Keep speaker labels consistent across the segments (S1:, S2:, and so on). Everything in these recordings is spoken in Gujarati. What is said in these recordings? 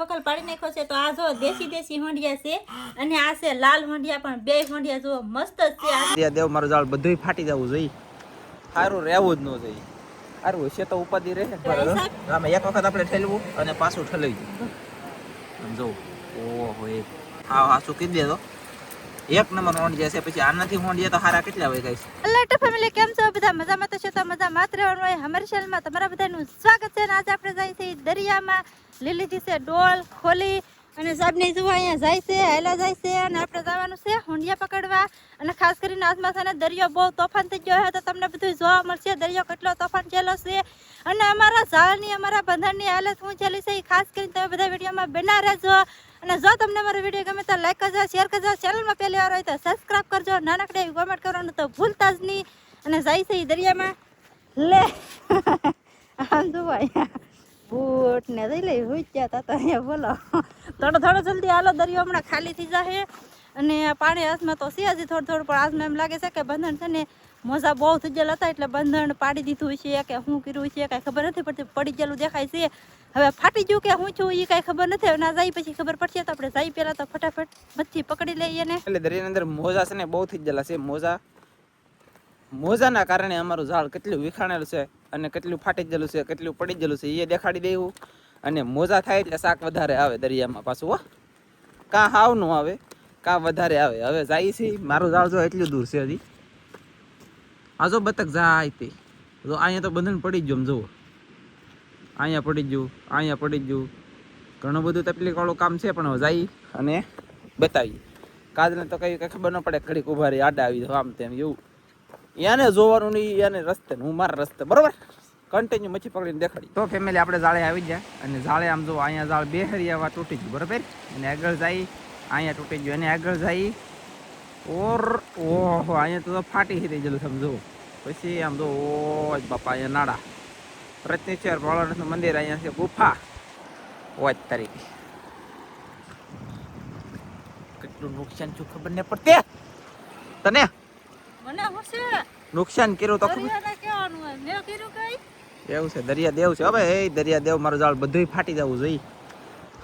S1: વકલ પાડી નાખ્યો છે તો આ જો દેશી દેશી હોંડિયા છે અને આ છે લાલ હોંડિયા પણ બે હોંડિયા જો મસ્ત છે. આ
S2: દેવ મારું જાળ બધું ફાટી જવું જોઈએ. સારું રહેવું જ ન જોઈએ. સારું હશે તો ઉપાધિ રહે. આમાં એક વખત આપણે ઠેલવું અને પાછું ઠલાઈ જવું સમજો ઓહો એ. હા હા શું કીધી દે તો? એક નંબર હોંડિયા છે, પછી આનાથી હોંડિયા તો હારા કેટલા હોય ગાઈસ?
S1: હેલો ટુ ફેમિલી કેમ છો? બધા મજામાં તો છો? તો મજા માત્ર હોય અમારી ચેનલમાં તમારા બધાનું સ્વાગત છે અને આપણે જાય છે દરિયામાં લીલી છે ડોલ, ખોલી અને સાહેબને જુઓ અહીંયા જાય છે હેલા જાય છે અને આપણે જવાનું છે હોંડિયા પકડવા. અને ખાસ કરીને આજમાં છે દરિયો બહુ તોફાન થઈ ગયો છે, તો તમને બધું જોવા મળશે દરિયો કેટલો તોફાન થયેલો છે. અને અમારા ઝાડની, અમારા બંધનની હાલત શું થયેલી છે એ ખાસ કરીને તમે બધા વિડીયોમાં બના રહેજો. અને જો તમને મારો વીડિયો ગમે તો લાઈક કરજો શેર કરજો. ચેનલમાં પહેલી વાર હોય તો સબસ્ક્રાઇબ કરજો. નાનકડે કોમેન્ટ કરવાનું તો ભૂલતા જ નહીં. અને જાય છે એ દરિયામાં. લે, આમ જુઓ અહીંયા. બૂટ ને દઈ લઈ હોય ગયા તા અહીંયા બોલો. થોડો થોડો જલ્દી હાલો, દરિયો હમણાં ખાલી થઈ જશે અને પાણી હાથમાં તો છે હજી થોડું થોડું, પણ હાથમાં એમ લાગે છે કે બંધન છે ને, મોજા બહુ થઈ ગયેલા હતા, એટલે બંધન પાડી દીધું છે, કે શું કર્યું છે, કાંઈ ખબર નથી પડતી, પડી ગયેલું દેખાય છે. હવે ફાટી ગયું કે હું છું એ કાંઈ ખબર નથી, હવે ના જાય, પછી ખબર પડશે, તો આપણે જાય પહેલાં તો ફટાફટ મચ્છી પકડી લઈએ ને.
S2: એટલે દરિયાની અંદર મોજા છે ને બહુ થઈ ગયેલા છે, મોજા. મોજાના કારણે અમારું ઝાડ કેટલું વિખાણેલું છે. અને કેટલું ફાટી ગયેલું છે, કેટલું પડી ગયેલું છે, એ દેખાડી દેવું અને મોજા થાય એટલે શાક વધારે આવે દરિયામાં પાછું, હો. કાં હાવનું આવે, કાં વધારે આવે. હવે જાય છે, મારું જાળ જો એટલું દૂર છે હજી. આ જો બતક જાય તે. જો અહીંયા તો બંધન પડી જ જુઓ. અહીંયા પડી ગયું, અહીંયા પડી ગયું. ઘણું બધું તકલીફ વાળું કામ છે, પણ જાય અને બતાવીએ. કાજને તો કઈ ખબર ન પડે, ઘડીક ઊભા રહી, આડા આવી આમ તેમ, એવું. એને જોવાનું નહીં એને રસ્તે હું મારા રસ્તે, બરોબર? કન્ટિન્યુ મચ્છી પકડીને દેખાડી. તો ફેમિલી આપણે જાળે આવી જાય અને જાળે આમ જો અહીંયા જાળ બે હરી આવા તૂટી ગયું, બરાબર? અને આગળ જાય, અહીંયા તૂટી ગયું, અને આગળ જાય. ઓર, ઓહો, અહીંયા તો ફાટી થઈ ગયેલું સમજો પછી આમ જો ઓ બાપા, અહીંયા નાડા પ્રત્યેશ્વર ભોળાનાથનું મંદિર અહીંયા છે, ગુફા. ઓજ તરીકે કેટલું નુકસાન છું ખબર ને પડતી તને?
S1: મને
S2: નુકસાન કર્યું તો
S1: મેં કર્યું કઈ?
S2: એવું છે દરિયા દેવ છે. હવે એ દરિયા દેવ મારું જાળ બધું ફાટી જવું જોઈએ.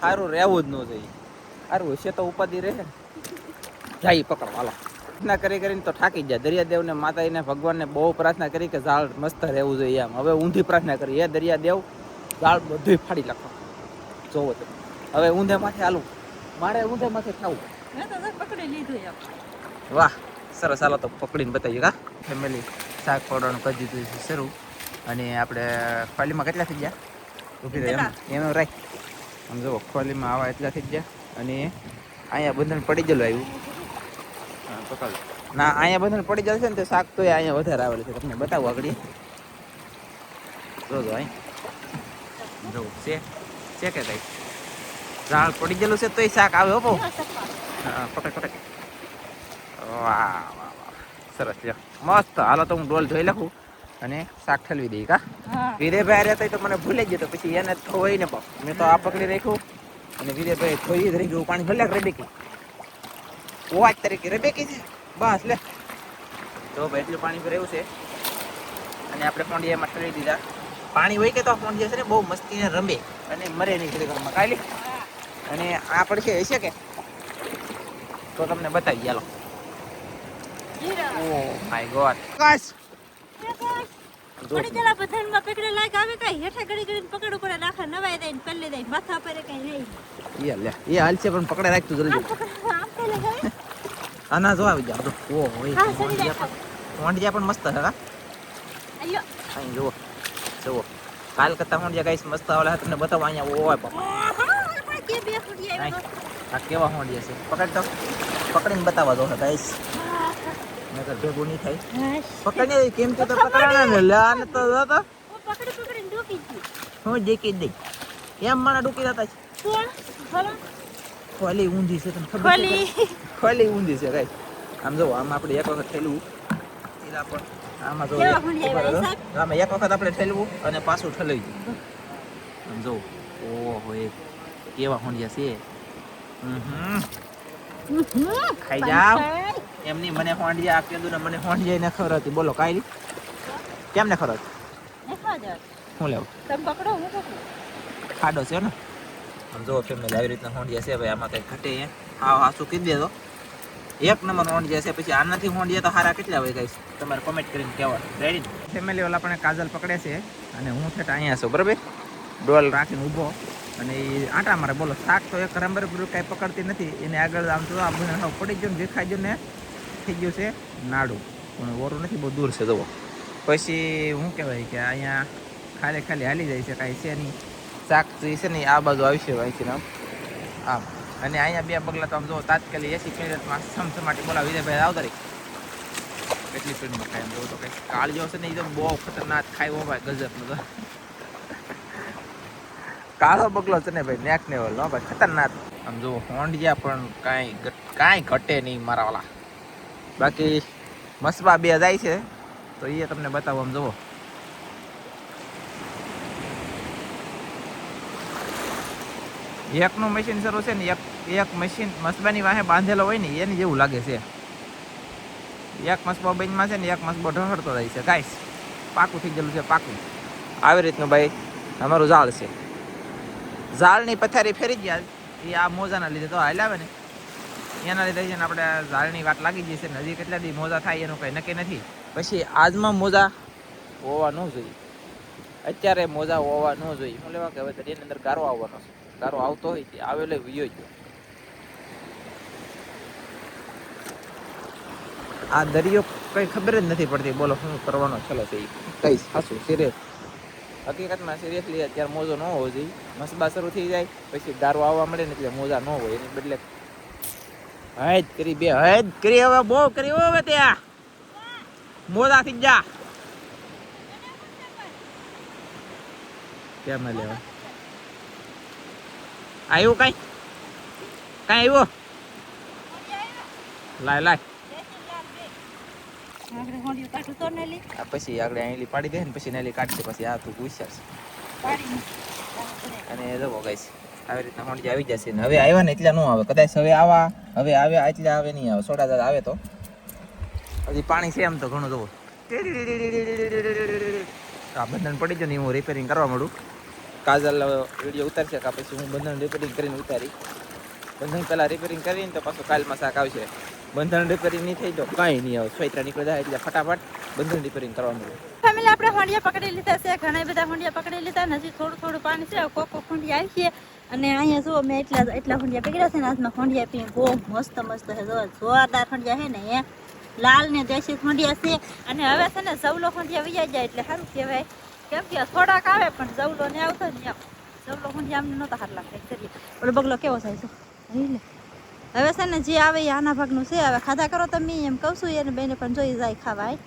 S2: સારું રહેવું જ ન જોઈએ. સારું હશે તો ઉપાધિ રહે. જાય પકડ હાલો. પ્રાર્થના કરી કરીને તો થાકી જાય દરિયા દેવને માતાજીને ભગવાનને બહુ પ્રાર્થના કરી કે ઝાડ મસ્ત રહેવું જોઈએ એમ. હવે ઊંધી પ્રાર્થના કરી. હે દરિયા દેવ ઝાડ બધું ફાડી નાખો. જોવો તો હવે ઊંધે માથે હાલું. મારે ઊંધે માથે ખાવું.
S1: મેં તો પકડી લીધું
S2: વાહ. સરસ હાલો તો પકડીને બતાવીએ કા ફેમિલી શાક પાવડરનું કરી દીધું છે શરૂ. અને આપણે ખોલીમાં કેટલા થઈ ગયા? ઊભી રહે એમ રાખ. આમ જુઓ ખોલીમાં આવા એટલા થઈ ગયા. અને અહીંયા બંધન પડી ગયેલું આવ્યું. પકડ. ના અહીંયા બંધન પડી જશે ને તે શાક તો અહીંયા વધારે આવેલું છે. તમને બતાવું આગળ જોજો અહીં. જોવું છે. છે કે કઈ? ઝાડ પડી ગયેલું છે તોય શાક આવે. હા પકડ પકડ. વાહ વાહ વાહ સરસ લ્યો. મસ્ત. હાલો તો હું ડોલ ધોઈ લખું અને શાક ઠલવી દઈ કા વિરેભાઈ રહેતા તો મને ભૂલી ગયો તો પછી એને ધોઈ ને મેં તો આ પકડી રાખ્યું અને વિરેભાઈ ધોઈ જ રહી ગયું પાણી ભલે રેબેકી. વાત તરીકે રેબેકી છે. બસ લે. તો ભાઈ એટલું પાણી ભરાયું છે. અને આપણે ફોંડિયામાં ઠલવી દીધા. પાણી હોય કે તો પોંડિયા છે ને બહુ મસ્તીને રમે. અને મરે નહીં ઘરમાં. કાલી અને આ પડશે હશે કે? તો તમને બતાવી ચાલો ઓ માય ગોડ જો
S1: પડી ગયેલા પકડે લાયક. આવે કઈ હેઠા ઘડી ઘડી પકડવું પડે નાખા નવાઈ દઈને પલ્લી દઈને માથા પર કઈ નહીં.
S2: એ લે એ હાલ પણ પકડે રાખતું જલ્દી.
S1: આમ પકડ આમ પેલે ગઈ
S2: આના જો આવી જાવ ઓ હોય
S1: હા
S2: હોંડિયા પણ મસ્ત હે?
S1: અయ్యో
S2: અહીં જુઓ જુઓ. કાલ કરતા હોંડિયા ગાઈસ મસ્ત આવેલા તમને બતાવવા અહીંયા ઓય બાપા. કેવા હોંડિયા છે? પકડ તો પકડીને બતાવવા દો ગાઈસ. નકર ભેગું નહીં થાય. પકડને કેમ તો તો પકડાના ને લે તો તો.
S1: પકડી પકડીને ડૂકી ગઈ.
S2: હું દેખી દઈ. એમ મને ડૂકી જતા છે. ખોલી ઊંધી છે તને ખબર
S1: ખોલી.
S2: ખોલી ઊંધી છે ગાઈસ આમ જો આમ આપણે એક વખત થયેલું એના પર. આમાં જો? આમાં એક વખત આપણે ઠેલવું અને પાછું ઠલાઈ ગયું. આમ જો ઓહો એ કેવા હોંડિયા છે. હમ ખાઈ જાવ. એમની મને હોંડી આ કીધું ને મને હોંડિયા ને ખબર હતી. બોલો કાઈ કેમ ને ખબર હતી? હું લેવું?
S1: તમે પકડો હું પકડું
S2: ખાડો છે ને? આમ જો ફેમિલી, આવી રીતના હોંડી છે. ભાઈ, આમાં કંઈ ઘટે હે? હા હા, શું કીધી દેજો. એક નંબર હોંડી છે, પછી આનાથી હોંડી તો હારા કેટલા હોય ગઈ તમારે કોમેન્ટ કરીને કહેવા રેડી ફેમિલી વાળા આપણે કાજલ પકડે છે અને હું ઠેઠ અહીંયા છું, બરાબર? ડોલ રાખીને ઊભો. અને એ આટા મારે, બોલો, શાક તો એક રંબર કાંઈ પકડતી નથી. એને આગળ આમ તો આ બધા પડી ગયો ને, દેખાઈ ગયો ને. થઈ ગયું છે નાડું. પણ ઓરું નથી, બહુ દૂર છે, જુઓ. પછી શું કહેવાય કે અહીંયા ખાલી ખાલી હાલી જાય છે, કાંઈ છે નહીં. શાક જે છે ને, આ બાજુ આવશે અહીંથી આમ આમ. અને અહીંયા બે પગલાં તો આમ જો તાત્કાલિક એસી મિનિટમાં સમસમાટી બોલા વિજયભાઈ આવતા રહી કેટલી સ્પીડમાં ખાય એમ જોવો તો કંઈક કાળજો છે ને એ તો બહુ ખતરનાક ખાય ભાઈ, ગજબનો તો. કાળો બગલો છે ને ભાઈ નેક ને નો ભાઈ, ખતરનાક. આમ જો હોંડિયા પણ કાંઈ કાંઈ ઘટે નહીં મારા વાલા. બાકી મસબા બે જાય છે. તો એ તમને બતાવો, આમ જુઓ. એકનું મશીન શરૂ છે ને, એક એક મશીન મસબાની વાહે બાંધેલો હોય ને, એની જેવું લાગે છે. એક મસબો બેનમાં છે ને, એક મસબો ઢહડતો જાય છે. ગાઈસ પાકું થઈ ગયેલું છે, પાકું. આવી રીતનું ભાઈ, અમારું ઝાડ છે. ઝાડની પથારી ફેરી ગયા. એ આ મોજાના લીધે તો હાલ આવે ને. એના લીધે છે ને આપણે ઝાડની વાત લાગી છે. ને હજી કેટલા દી મોજા થાય એનું કંઈ નક્કી નથી. પછી આજમાં મોજા હોવા જોઈએ. અત્યારે મોજા હોવા જોઈએ. હું લેવા કે હવે દરિયાની અંદર ગારો આવવાનો છે. ગારો આવતો હોય તે આવેલો વિયો ગયો. આ દરિયો કઈ ખબર જ નથી પડતી. બોલો, શું કરવાનો છેલ્લો છે. કઈ સાસું સિરિયસ હકીકતમાં સિરિયસલી અત્યારે મોજો ન હોવો જોઈએ. મસબા શરૂ થઈ જાય. પછી ગારો આવવા મળે ને એટલે મોજા ન હોય. એની બદલે હદ કરી બે હદ કરી હવે બહુ કરી હવે ત્યાં મોજા થી જા કેમ લેવા? આવ્યું કઈ? કઈ આવ્યું લાય લાય.
S1: ને
S2: પછી આગળ અહીંલી પાડી દે ને પછી નેલી કાઢશે પછી આ તું
S1: પાડીને.
S2: અને જવો ગાઈસ આવી રીતના હોંડી આવી જશે ને હવે આવ્યા ને એટલા ન આવે, કદાચ હવે આવા, હવે આવ્યા, એટલા આવે નહીં આવે, સોડા દાદા આવે તો. હજી પાણી છે એમ તો ઘણું જવું આ બંધન પડી જાય ને હું રિપેરિંગ કરવા માંડું. કાજલ વીડિયો ઉતારશે કે પછી હું બંધન રિપેરિંગ કરીને ઉતારી. બંધન પહેલાં રિપેરિંગ કરીને તો પાછું કાલમાં શાક આવશે. બંધન રિપેરિંગ નહીં થઈ તો કાંઈ નહીં આવે. સ્વેતરા નીકળી જાય એટલે ફટાફટ. બંધન રિપેરિંગ કરવા માંડું
S1: ફેમિલી આપણે હોંડિયા પકડી લીધા છે, ઘણા બધા હોંડિયા પકડી લીધા ને થોડું થોડું પાણી છે, કોક કોક હોંડિયા આવી છે અને અહીંયા જુઓ, મેં એટલા એટલા હોંડિયા પકડ્યા છે ને હાથમાં હોંડિયા પી બહુ મસ્ત મસ્ત છે જો જોરદાર હોંડિયા છે ને, એ. લાલ ને દેશી હોંડિયા છે. અને હવે છે ને સવલો હોંડિયા વૈયા જાય એટલે સારું કહેવાય. કેમ કે થોડાક આવે, પણ જવલો ને આવતો ને આમ જવલો હોંડિયા અમને નહોતા હાર લાગતા કરીએ. ઓલો બગલો કેવો થાય છે? હવે છે ને, જે આવે એ આના ભાગનું છે. હવે ખાધા કરો તમે, એમ કહું છું, એને બેને પણ જોઈ જાય ખાવા આય.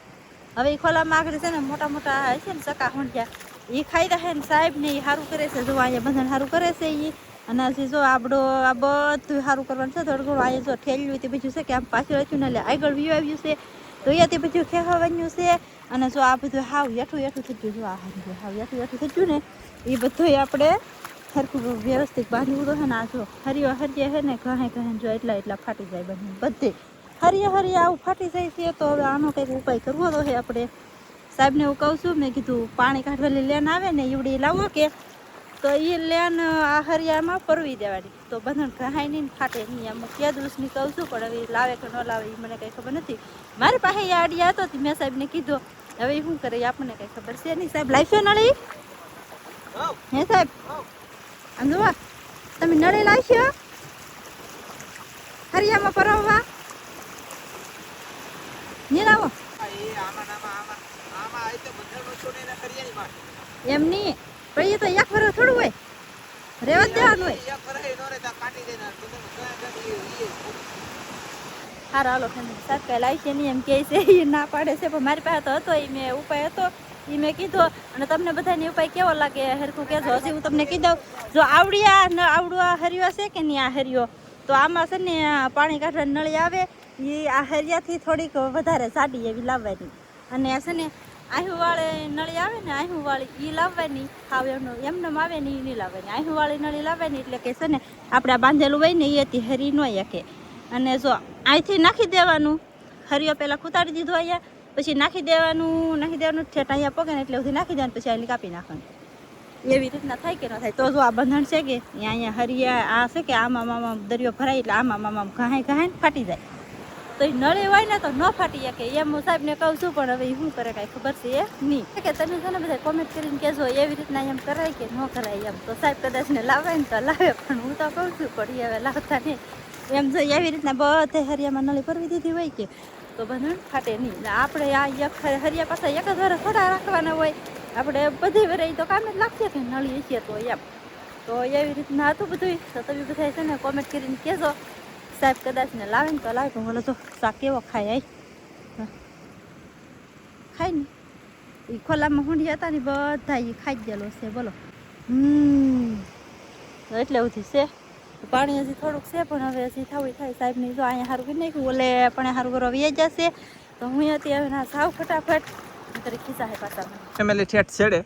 S1: હવે એ ખોલામાં આગળ છે ને મોટા મોટા છે ને ચકા હોંડિયા એ ખાઈ રહે ને સાહેબ ને એ સારું કરે છે. જો અહીંયા બંધન સારું કરે છે એ અને હજી જો આપડો આ બધું સારું કરવાનું છે થોડું ઘણું અહીંયા જો ઠેલ્યું તે બીજું છે કે આમ પાછળ હતું ને એટલે આગળ વ્યૂ આવ્યું છે. તો અહીંયાથી બધું ખેવાવાનું છે. અને જો આ બધું હાવ હેઠું હેઠું થઈ ગયું જો આ હાવ હેઠું હેઠું થઈ ગયું ને એ બધું આપણે સરખું વ્યવસ્થિત બાંધવું તો હે ને. આ જો હરિયો હરિયે હે ને કહે કહે જો એટલા એટલા ફાટી જાય બધું બધે હરિયે હરિયે આવું ફાટી જાય છે તો હવે આનો કંઈક ઉપાય કરવો તો છે આપણે. સાહેબને હું કહું છું, મેં કીધું, પાણી કાઢવાની લેન આવે ને ઈવડી લાવો કે. તો એ લેન આ હરિયામાં પરવી દેવાની. તો બંધન ઘહાય નહીં ફાટે નહીં. આમ કયા દિવસની કહું છું, પણ હવે લાવે કે ન લાવે એ મને કંઈ ખબર નથી. મારી પાસે એ આડિયા હતો મેં સાહેબને કીધું. હવે શું કરે આપણને કંઈ ખબર છે નહીં. સાહેબ લાવશો નળી? હે સાહેબ? આમ જોવા તમે નળી લાવશો હરિયામાં પરાવવા? નહીં લાવો એમ નહીં. પણ એ તો એક વર્ષ થોડું હોય. રેવા દેવાનું હોય. સારા હાલો, ફેમિલી સાત કઈ લાવી નહીં એમ કહે છે. એ ના પાડે છે, પણ મારી પાસે તો હતો એ મેં ઉપાય હતો. એ મેં કીધો, અને તમને બધાને ઉપાય કેવો લાગે? હરખું કહેજો. હજી હું તમને કીધું, જો આવડ્યા ન આવડું આ હર્યો છે કે નહીં આ હરિયો? તો આમાં છે ને પાણી કાઢવા નળી આવે એ આ હરિયાથી થોડીક વધારે જાડી એવી લાવવાની. અને છે ને, આહીવાળી નળી આવે ને આહું એ લાવવાની, આવે એમનો એમને આવે ને એ નહીં લાવવાની. આહું નળી લાવવાની એટલે કે છે ને, આપણે બાંધેલું હોય ને એ હતી હરી ન શકે અને જો અહીંથી નાખી દેવાનું, હરિયો પહેલાં કૂતાડી દીધો અહીંયા, પછી નાખી દેવાનું નાખી દેવાનું, ઠેઠ અહીંયા પગે ને એટલે સુધી નાખી દેવાનું, પછી અહીં કાપી નાખવાનું. એવી રીતના થાય કે ન થાય. તો જો આ બંધણ છે કે અહીંયા હરિયા, આ છે કે આમાં આમાં દરિયો ભરાય એટલે આમાં આમાં ઘાય ઘાય ફાટી જાય. તો એ નળી હોય ને તો ન ફાટી શકે. એમ હું સાહેબને કહું છું, પણ હવે શું કરે કાંઈ ખબર છે એ? નહીં. કે તમે છે ને બધા કોમેન્ટ કરીને કહેજો, એવી રીતના એમ કરાય કે ન કરાય એમ. તો સાહેબ કદાચ ને લાવે ને તો લાવે, પણ હું તો કહું છું, પણ હવે લાવતા નહીં. એમ જો એવી રીતના બધે હરિયામાં નળી ભરવી દીધી હોય કે, તો બંધન ફાટે નહીં. આપણે આ એક હરિયા પાસે એક જ વાર થોડા રાખવાના હોય. આપણે બધી વરે તો કામે જ લાગશે કે નળી હશે તો એમ. તો એવી રીતના હતું બધું તો તમે બધા છે ને કોમેન્ટ કરીને કહેજો. સાહેબ કદાચ ને લાવે ને તો લાવે, પણ બોલો તો શાક કેવો ખાય, આય. ખાય ને. એ ખોલામાં હુંડી હતા ને બધા એ ખાઈ ગયેલો છે, બોલો. હમ. એટલે એવું છે. પાણી હજી થોડુંક છે, પણ હવે હજી થવું થાય. સાહેબ ને જો અહીંયા સારું કરી નાખ્યું, ઓલે પણ સારું કરો વ્યાઈ જશે તો હું હતી, હવે ના સાવ ફટાફટ. તરી ખીસા હે પાછા.
S2: ફેમિલી ઠેઠ છેડે.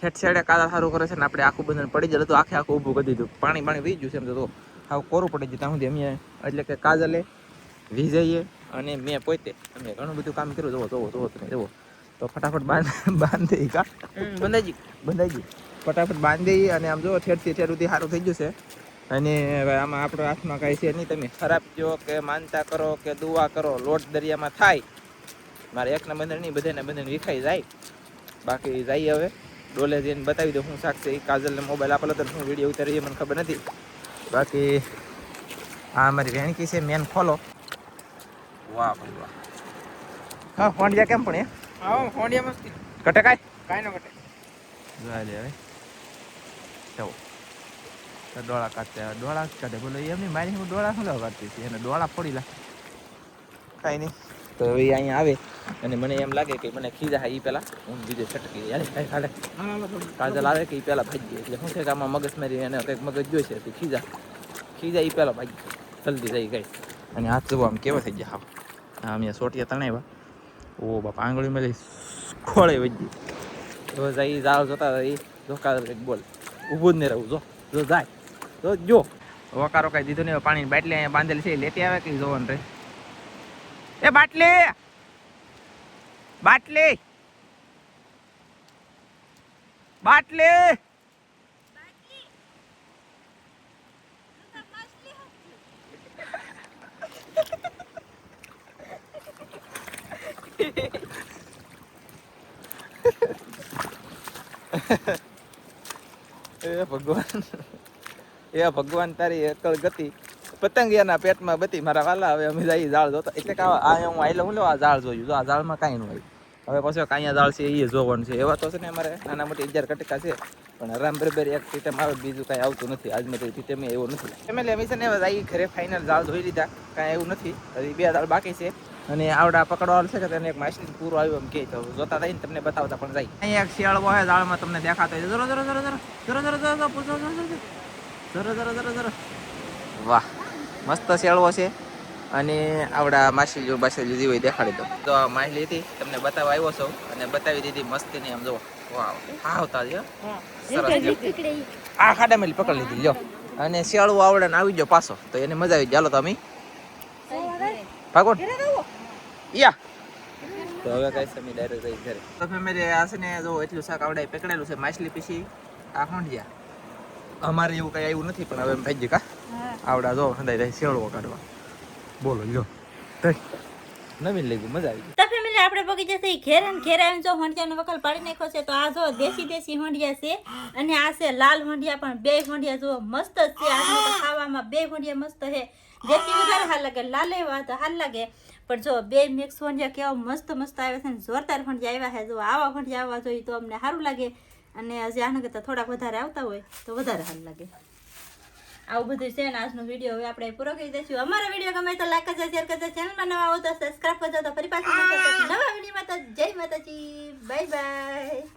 S2: ઠેઠ છેડે કાદા સારું કરે છે ને આપણે આખું બંધન પડી જાય, તો આખે આખું ઊભું કરી દીધું. પાણી પાણી વી ગયું છે એમ તો હાવ કોરું પડી જતા ત્યાં સુધી અમે એટલે કે કાજલે વિજયે અને મેં પોતે અમે ઘણું બધું કામ કર્યું. જોવો જોવો જોવો તમે જોવો તો ફટાફટ બાંધ બાંધી કા? બંધાઈ બંધાઈ ગયું. ફટાફટ બાંધી અને આમ જોવો ઠેઠથી ઠેર સુધી સારું થઈ ગયું છે. અને હવે આમાં આપણો હાથમાં કાંઈ છે નહીં. તમે ખરાબ જો કે માનતા કરો કે દુઆ કરો લોટ દરિયામાં થાય. મારે એકના બંદર નહીં બધાના બંદર વિખાઈ જાય. બાકી જાય હવે. ડોલે જઈને બતાવી દઉં હું શાક છે એ કાજલને મોબાઈલ આપેલો તો હું વીડિયો ઉતારી મને ખબર નથી. બાકી આ અમારી વેણકી છે મેન ખોલો. વાહ ભાઈ વાહ. હા ફોંડિયા કેમ પણ
S3: આવો ફોડિયા મસ્તી.
S2: કટે કાય
S3: કાય ન કટે
S2: જોવા લે હવે. તો ડોળા કાઢતે ડોળા કાઢે. બોલો એમની મારી હું ડોળા શું કાઢતી હતી? એને ડોળા ફોડી લા કાંઈ નહીં. તો હવે અહીંયા આવે. અને મને એમ લાગે કે મને ખીજા હા એ પહેલા હું બીજે છટકી યાર કાજલ આવે કે એ પહેલા ભાગી એટલે શું છે કે આમાં મગજ મારી એને કંઈક મગજ જોઈશે તો ખીજા. ખીજા એ પહેલા ભાગી જલ્દી જઈ ગઈ. અને હાથ જુઓ આમ કેવા થઈ ગયા? હા આમ સોટિયા તણાવ્યા. ઓ બાપા આંગળી મેલી ખોળે વજી તો જઈ જાવ જોતા એ ધોકા બોલ. ઊભું જ નહીં રહું. જો જો જાય. તો જો. વકારો કાંઈ દીધો નહીં. પાણીની બાટલી અહીંયા બાંધેલી છે. લેતી આવે કે જોવાનું રે એ બાટલી! બાટલી બાટલી એ ભગવાન એ ભગવાન તારી એકલ ગતિ પતંગિયાના પેટમાં બતી મારા વાલા હવે અમે જઈ ઝાડ જોતા એટલે કે આ હું આઈ લઉં આ ઝાડ જોયું આ ઝાડમાં કાંઈ ન હોય હવે પછી કાંઈ ઝાડ છે એ જોવાનું છે એવા તો છે ને અમારે નાના મોટી અગિયાર કટકા છે પણ આરામ બરાબર એક સિસ્ટમ આવે બીજું કાંઈ આવતું નથી આજ મેં સિસ્ટમ એવું નથી ફેમિલી અમે છે ને હવે જઈ ઘરે ફાઇનલ ઝાડ જોઈ લીધા કાંઈ એવું નથી હજી બે ઝાડ બાકી છે અને આવડા પકડવાનું છે કે તેને એક માછલી પૂરું આવ્યું એમ કે તો જોતા થઈને તમને બતાવતા પણ જાય અહીંયા એક શિયાળો હોય ઝાડમાં તમને દેખાતો હોય જરો જરો જરો જરો જરો જરો જરો જરો જરો જરો જરો જરો જરો વાહ મસ્ત શિયાળો છે. અને આવડા પાસે જુદી હોય દેખાડી દો તો આ માછલી હતી તમને બતાવવા આવ્યો છો. અને બતાવી દીધી મસ્તી ની આમ જો. વાહ હા. આવતા જ. સરસ લ્યો. આ ખાડા મેલી પકડી લીધી લ્યો. અને શિયાળું આવડે ને આવી ગયો પાછો. તો એને મજા આવી ચાલો તો અમે. ભાગો યા. તો હવે કઈ સમય ડાયરેક્ટ જઈ ઘરે. તો ફેમિલી આ છે ને જો એટલું શાક આવડે પકડેલું છે માછલી પીસી આ હોંડિયા. અમારે એવું કઈ આવ્યું નથી પણ હવે એમ થઈ ગયું કા? આવડા જો હંદાઈ જાય શેળવો કાઢવા. બોલો જો નવીન લઈ ગયું મજા આવી ગઈ.
S1: ફેમિલી આપણે બગીચા થી ઘેર અને ઘેર આવીને જો હોંડિયાનો વકલ પાડી નાખ્યો છે તો આ જો દેશી દેશી હોંડિયા છે અને આ છે લાલ હોંડિયા પણ બે હોંડિયા જો મસ્ત છે. આ ખાવામાં બે હોંડિયા મસ્ત છે. દેશી વધારે હાલ લાગે લાલ એવા તો હાલ લાગે. પણ જો બે મિક્સ હોંડિયા કેવા મસ્ત મસ્ત આવ્યા છે ને જોરદાર હોંડિયા આવ્યા છે. જો આવા હોંડિયા આવવા જોઈએ તો અમને સારું લાગે. અને હજી આના કરતાં થોડાક વધારે આવતા હોય તો વધારે સારું લાગે. આવું બધું છે ને આજનો વીડિયો હવે આપણે પૂરો કરી દઈશું. અમારો વીડિયો ગમે તો લાઈક કરજો શેર કરજો ચેનલમાં નવા આવો તો સબસ્ક્રાઇબ કરજો તો ફરી પાછું નવા વિડીયોમાં તો જય માતાજી. Bye bye